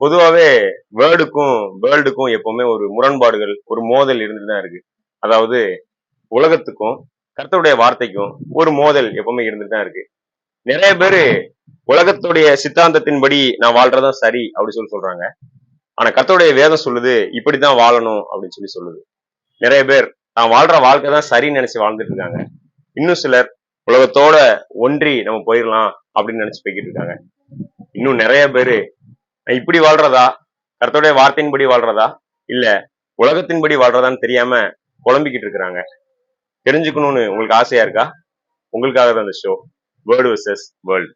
பொதுவாகவே வேர்டுக்கும் வேர்ல்டுக்கும் எப்பவுமே ஒரு முரண்பாடுகள் ஒரு மோதல் இருந்துட்டு தான் இருக்கு. அதாவது உலகத்துக்கும் கர்த்தருடைய வார்த்தைக்கும் ஒரு மோதல் எப்பவுமே இருந்துட்டு தான் இருக்கு. நிறைய பேரு உலகத்துடைய சித்தாந்தத்தின்படி நான் வாழ்றதான் சரி அப்படி சொல்லி சொல்றாங்க. ஆனா கர்த்தருடைய வேதம் சொல்லுது இப்படிதான் வாழணும் அப்படின்னு சொல்லி சொல்லுது. நிறைய பேர் நான் வாழ்ற வாழ்க்கை தான் சரின்னு நினைச்சு வாழ்ந்துட்டு இருக்காங்க. இன்னும் சிலர் உலகத்தோட ஒன்றி நம்ம போயிடலாம் அப்படின்னு நினைச்சு போய்கிட்டு இருக்காங்க. இன்னும் நிறைய பேரு நான் இப்படி வாழ்றதா? கர்த்தருடைய வார்த்தையின்படி வாழ்றதா? இல்ல உலகத்தின்படி வாழ்றதான்னு தெரியாம குழம்பிக்கிட்டு இருக்கிறாங்க. தெரிஞ்சுக்கணும்னு உங்களுக்கு ஆசையா இருக்கா? உங்களுக்காக தான் இந்த ஷோ வேர்டு வர்சஸ் வேர்ல்டு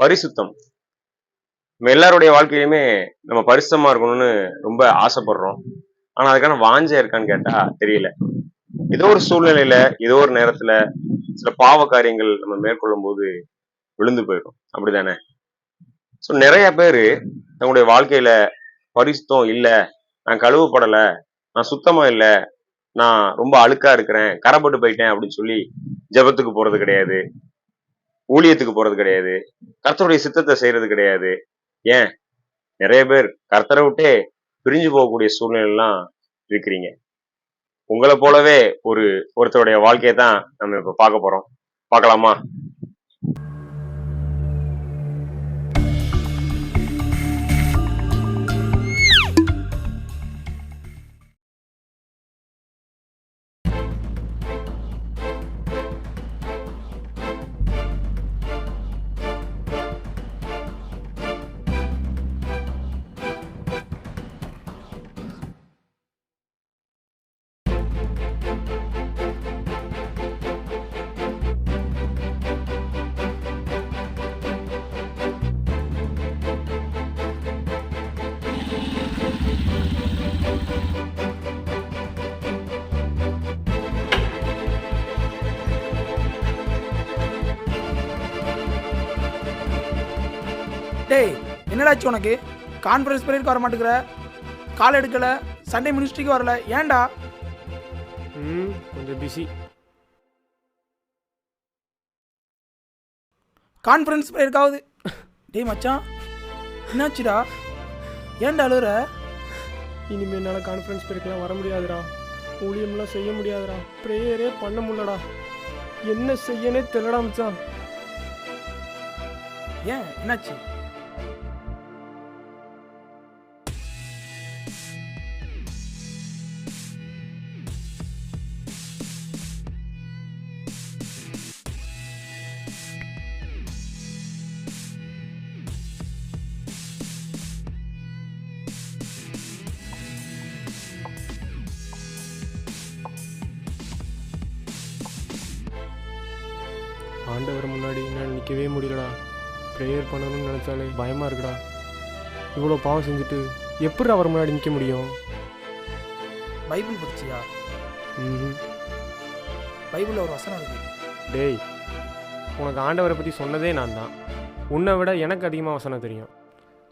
பரிசுத்தம். நம்ம எல்லாருடைய வாழ்க்கையிலுமே நம்ம பரிசுத்தமா இருக்கணும்னு ரொம்ப ஆசைப்படுறோம். ஆனா அதுக்கான வாஞ்சை இருக்கான்னு கேட்டா தெரியல. ஏதோ ஒரு சூழ்நிலையில ஏதோ ஒரு நேரத்துல சில பாவ காரியங்கள் நம்ம மேற்கொள்ளும் போது விழுந்து போயிடும். அப்படிதானே? ஸோ நிறைய பேரு தங்களுடைய வாழ்க்கையில பரிசுத்தம் இல்லை நான் கழுவப்படலை நான் சுத்தமா இல்லை நான் ரொம்ப அழுக்கா இருக்கிறேன் கரைப்பட்டு போயிட்டேன் அப்படின்னு சொல்லி ஜெபத்துக்கு போறது கிடையாது. ஊழியத்துக்கு போறது கிடையாது. கர்த்தருடைய சித்தத்தை செய்யறது கிடையாது. ஏன்? நிறைய பேர் கர்த்தரை விட்டே பிரிஞ்சு போகக்கூடிய சூழ்நிலைலாம் இருக்கிறீங்க. உங்களை போலவே ஒரு ஒருத்தருடைய வாழ்க்கையை தான் நம்ம இப்ப பார்க்க போறோம். பார்க்கலாமா? டேய் என்னடாச்சு உனக்கு? கான்ஃபரன்ஸ் பீரியட்க்கு வர மாட்டேங்கிற கால் எடுக்கல? சண்டே மினிஸ்ட்ரிக்கு வரல? ஏன்டா? ம் கொஞ்சம் பிஸி கான்ஃபரன்ஸ் பீரியட்காவது டேய் மச்சான். என்னாச்சுடா? ஏன்டா அழுற இனிமேல் என்னால் கான்ஃபரன்ஸ் பேருக்குலாம் வர முடியாதுடா. ஊழியம்லாம் செய்ய முடியாதுடா. ப்ரேயரே பண்ண முடியலடா. என்ன செய்யனே தெரியடா மச்சான். ஏன்? என்னாச்சு? ஆண்டவர் முன்னாடி என்னால் நிற்கவே முடியலடா. ப்ரேயர் பண்ணணும்னு நினச்சாலே பயமாக இருக்குடா. இவ்வளோ பாவம் செஞ்சுட்டு எப்படி அவர் முன்னாடி நிற்க முடியும்? பைபிள் படிச்சியா? ம் பைபிளில் ஒரு வசனம் இருக்கு. டேய் உனக்கு ஆண்டவரை பற்றி சொன்னதே நான் தான். உன்னை விட எனக்கு அதிகமாக வசனம் தெரியும்.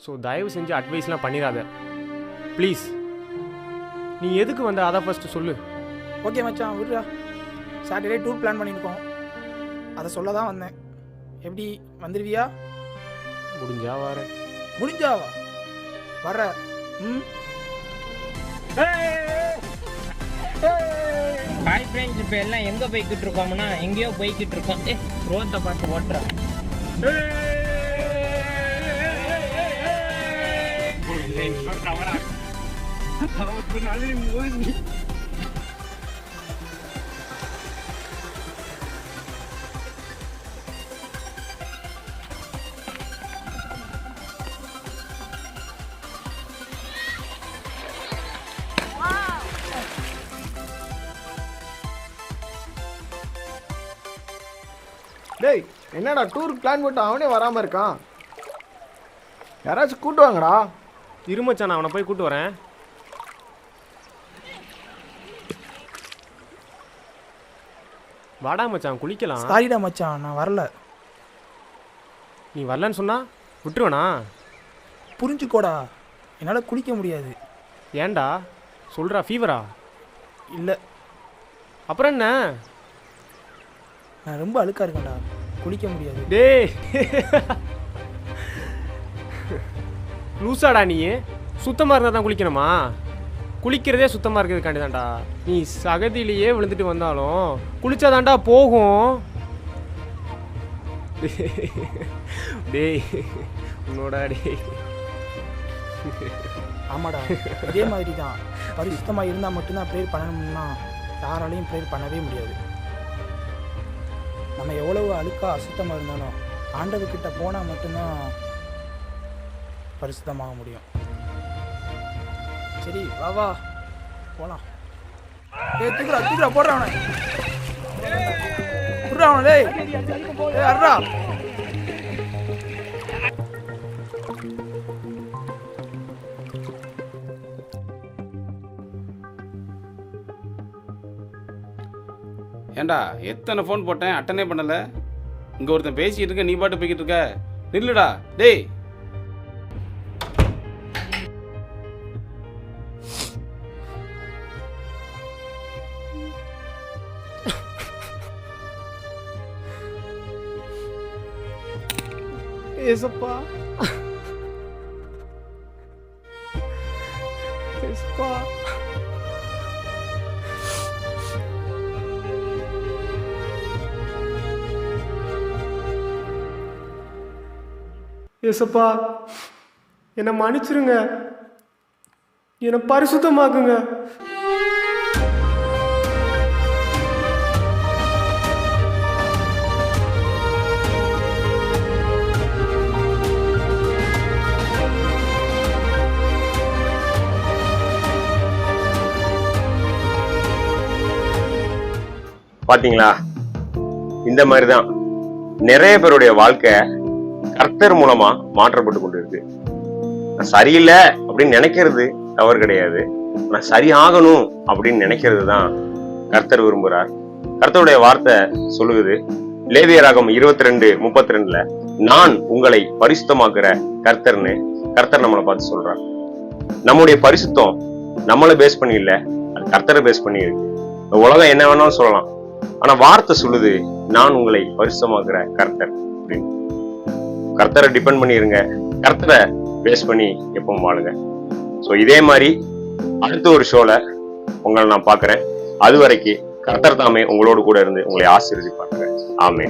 ஸோ தயவு செஞ்சு அட்வைஸ்லாம் பண்ணிடாத. ப்ளீஸ் நீ எதுக்கு வந்த? அதை ஃபஸ்ட்டு சொல்லு. ஓகே மச்சான் விடுடா. சாட்டர்டே டூர் பிளான் பண்ணியிருக்கோம். அதை சொல்ல தான் வந்தேன். எப்படி வந்துடுவியா முடிஞ்சா வரேன் முடிஞ்சாவா? வர்ற. ம்? ஹாய் ஃப்ரெண்ட்ஸ் இப்போ எல்லாம் எங்கே போய்கிட்டு இருக்கோம்னா எங்கேயோ போய்கிட்டு இருக்கோம். ஏ ரோத்தை பார்த்து ஓட்டுறோம் டேய் என்னடா டூருக்கு பிளான் போட்டு அவனே வராமல் இருக்கான்? யாராச்சும் கூட்டு வாங்கடா. இருமச்சான் அவனை போய் கூட்டு வரேன். வாடா மச்சான் குளிக்கலாம். சாரிடா மச்சான் நான் வரல. நீ வரலன்னு சொன்னா விட்டுருவனா? புரிஞ்சுக்கோடா என்னால் குளிக்க முடியாது. ஏன்டா? சொல்கிறா ஃபீவரா இல்லை. அப்புறம் என்ன? நான் ரொம்ப அழுக்கா இருக்கேன்டா. குளிக்க முடியாது. டேய். லூசாடா நீ. சுத்தமாக இருந்தால் தான் குளிக்கணுமா? குளிக்கிறதே சுத்தமாக இருக்கிறதுக்காண்டி தான்டா. நீ சகதியிலேயே விழுந்துட்டு வந்தாலும் குளிச்சாதான்டா போகும். டேய் உன்னோட டேய். ஆமாடா இதே மாதிரி தான் பரிசுத்தமாக இருந்தால் மட்டும்தான் ப்ரேயர் பண்ணணும்னா யாராலையும் ப்ரேயர் பண்ணவே முடியாது. நம்ம எவ்வளவு அழுக்கா அசுத்தமாக இருந்தாலும் ஆண்டவர்கிட்ட போனால் மட்டும்தான் பரிசுத்தமாக முடியும். சரி வா வா. போகலாம் ஏய் தூக்குறா தூக்குறா போடுறா அவனை. விட்றா அவனை டேய். ஏய் அட்ரா ஏண்டா எத்தனை ஃபோன் போட்டேன் அட்டனே பண்ணல? இங்க ஒருத்தன் பேசிட்டு இருக்க நீ பாட்டு போய்கிட்டு இருக்க. நில்லுடா டேய். ஏசப்பா. ஏசப்பா. ஏசப்பா என்னை மன்னிச்சிருங்க. என்னை பரிசுத்தமாக்குங்க. பாத்தீங்களா? இந்த மாதிரி தான் நிறைய பேருடைய வாழ்க்கை கர்த்தர் மூலமா மாற்றப்பட்டு கொண்டு இருக்கு நான் சரியில்லை அப்படின்னு நினைக்கிறது தவறு கிடையாது. நான் சரியாகணும் அப்படின்னு நினைக்கிறது தான் கர்த்தர் விரும்புகிறார் கர்த்தருடைய வார்த்தை சொல்லுது லேவியராகம் இருபத்தி ரெண்டு முப்பத்தி ரெண்டுல நான் உங்களை பரிசுத்தமாக்குற கர்த்தர்னு கர்த்தர் நம்மளை பார்த்து சொல்றார். நம்முடைய பரிசுத்தம் நம்மளை பேஸ் பண்ணி இல்ல அது கர்த்தரை பேஸ் பண்ணி இருக்கு. இந்த உலகம் என்ன வேணாலும் சொல்லலாம். ஆனா வார்த்தை சொல்லுது நான் உங்களை பரிசுத்தமாக்குற கர்த்தர். கர்த்தரை டிபெண்ட் பண்ணிருங்க. கர்த்தரை பேஸ் பண்ணி எப்பவும் வாழுங்க. ஸோ இதே மாதிரி அடுத்த ஒரு ஷோல உங்களை நான் பார்க்குறேன். அது வரைக்கும் கர்த்தர் தாமே உங்களோடு கூட இருந்து உங்களை ஆசீர்வதிப்பாங்க ஆமே